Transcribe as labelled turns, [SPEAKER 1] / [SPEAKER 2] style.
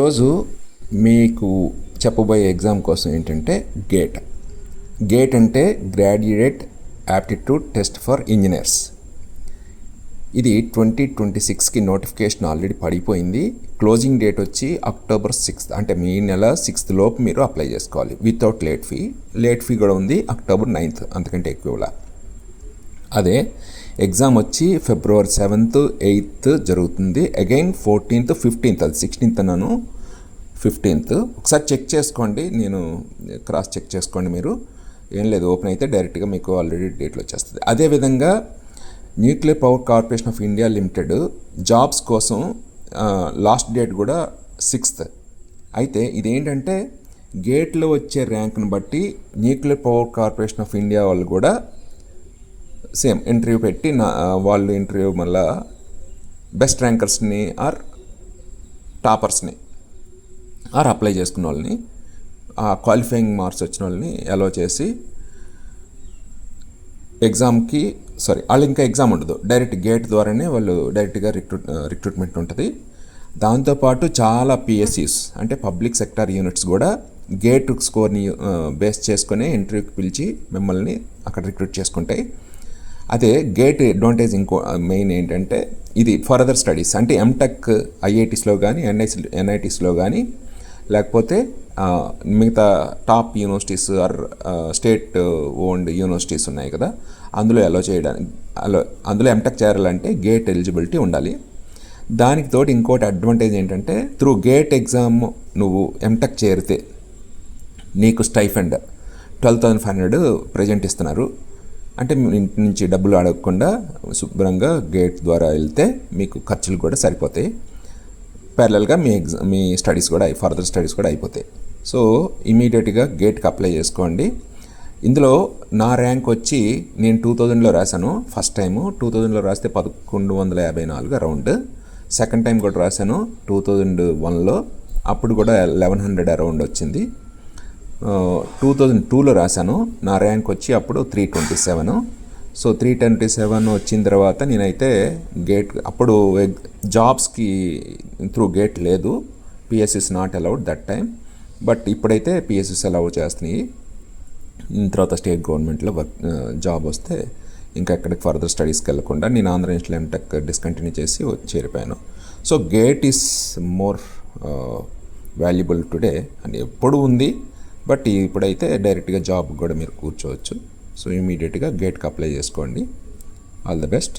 [SPEAKER 1] ఈరోజు మీకు చెప్పబోయే ఎగ్జామ్ కోసం ఏంటంటే గేట్. గేట్ అంటే graduate aptitude test for engineers. ఇది ట్వంటీ ట్వంటీ సిక్స్కి నోటిఫికేషన్ ఆల్రెడీ పడిపోయింది. క్లోజింగ్ డేట్ వచ్చి అక్టోబర్ సిక్స్త్ అంటే మీ నెల సిక్స్త్ లోపు మీరు అప్లై చేసుకోవాలి. Without late fee. Late fee కూడా ఉంది అక్టోబర్ నైన్త్ అంతకంటే ఎక్కువలా అదే ఎగ్జామ్ వచ్చి ఫిబ్రవరి సెవెంత్ ఎయిత్ జరుగుతుంది. అగైన్ ఫోర్టీన్త్ ఫిఫ్టీన్త్ అది సిక్స్టీన్త్ అన్నాను. ఫిఫ్టీన్త్. ఒకసారి చెక్ చేసుకోండి. నేను క్రాస్ చెక్ చేసుకోండి మీరు. ఏం లేదు ఓపెన్ అయితే డైరెక్ట్గా మీకు ఆల్రెడీ డేట్లు వచ్చేస్తుంది. అదేవిధంగా nuclear power corporation of India limited jobs కోసం లాస్ట్ డేట్ కూడా సిక్స్త్. అయితే ఇదేంటంటే గేట్లో వచ్చే ర్యాంక్ను బట్టి nuclear power corporation of India వాళ్ళు కూడా సేమ్ ఇంటర్వ్యూ పెట్టి నా వాళ్ళు ఇంటర్వ్యూ మళ్ళా బెస్ట్ ర్యాంకర్స్ని ఆర్ టాపర్స్ని ఆర్ అప్లై చేసుకున్న వాళ్ళని ఆ క్వాలిఫైయింగ్ మార్క్స్ వచ్చిన వాళ్ళని అలో చేసి ఎగ్జామ్కి సారీ వాళ్ళు ఇంకా ఎగ్జామ్ ఉండదు. డైరెక్ట్ గేట్ ద్వారానే వాళ్ళు డైరెక్ట్గా రిక్రూట్ రిక్రూట్మెంట్ ఉంటుంది. దాంతోపాటు చాలా పిఎస్సిస్ అంటే పబ్లిక్ సెక్టార్ యూనిట్స్ కూడా గేట్ స్కోర్ని బేస్ చేసుకునే ఇంటర్వ్యూకి పిలిచి మిమ్మల్ని అక్కడ రిక్రూట్ చేసుకుంటాయి. అదే గేట్ అడ్వాంటేజ్ ఇంకో మెయిన్ ఏంటంటే ఇది ఫర్దర్ స్టడీస్ అంటే ఎంటెక్ ఐఐటీస్లో కానీ ఎన్ఐసి ఎన్ఐటీస్లో కానీ లేకపోతే మిగతా top universities or state owned universities ఉన్నాయి కదా అందులో అలో చేయడానికి అలో అందులో ఎంటెక్ చేరాలంటే గేట్ ఎలిజిబిలిటీ ఉండాలి. దానికి తోటి ఇంకోటి అడ్వాంటేజ్ ఏంటంటే త్రూ గేట్ ఎగ్జామ్ నువ్వు ఎంటెక్ చేరితే నీకు stipend twelve thousand five hundred present ఇస్తున్నారు. అంటే మీ ఇంటి నుంచి డబ్బులు అడగకుండా శుభ్రంగా గేట్ ద్వారా వెళ్తే మీకు ఖర్చులు కూడా సరిపోతాయి. ప్యారలల్గా మీ ఎగ్జామ్ మీ స్టడీస్ కూడా ఫర్దర్ స్టడీస్ కూడా అయిపోతాయి. సో ఇమీడియట్గా గేట్కి అప్లై చేసుకోండి. ఇందులో నా ర్యాంక్ వచ్చి నేను టూ థౌజండ్లో రాశాను. ఫస్ట్ టైము టూ థౌజండ్లో రాస్తే పదకొండు వందల యాభై నాలుగు అరౌండ్. సెకండ్ టైం కూడా రాశాను టూ థౌజండ్ వన్లో అప్పుడు కూడా లెవెన్ హండ్రెడ్ అరౌండ్ వచ్చింది. టూ థౌజండ్ టూలో రాశాను. నా ర్యాంక్ వచ్చి అప్పుడు three twenty seven so three twenty seven వచ్చిన తర్వాత నేనైతే గేట్ అప్పుడు జాబ్స్కి త్రూ గేట్ లేదు. PSUs not allowed that time but ఇప్పుడైతే పిఎస్సిస్ అలౌ చేస్తున్నాయి. తర్వాత స్టేట్ గవర్నమెంట్లో వర్క్ జాబ్ వస్తే ఇంకా ఎక్కడికి ఫర్దర్ స్టడీస్కి వెళ్ళకుండా నేను ఆంధ్ర ఇన్స్టిట్యూట్ ఎంటెక్ డిస్కంటిన్యూ చేసి చేరిపోయాను. So GATE is more valuable today అని ఎప్పుడు ఉంది? బట్ ఇప్పుడైతే డైరెక్ట్గా జాబ్ కూడా మీరు కూర్చోవచ్చు. సో ఇమీడియట్గా గేట్కి అప్లై చేసుకోండి. All the best.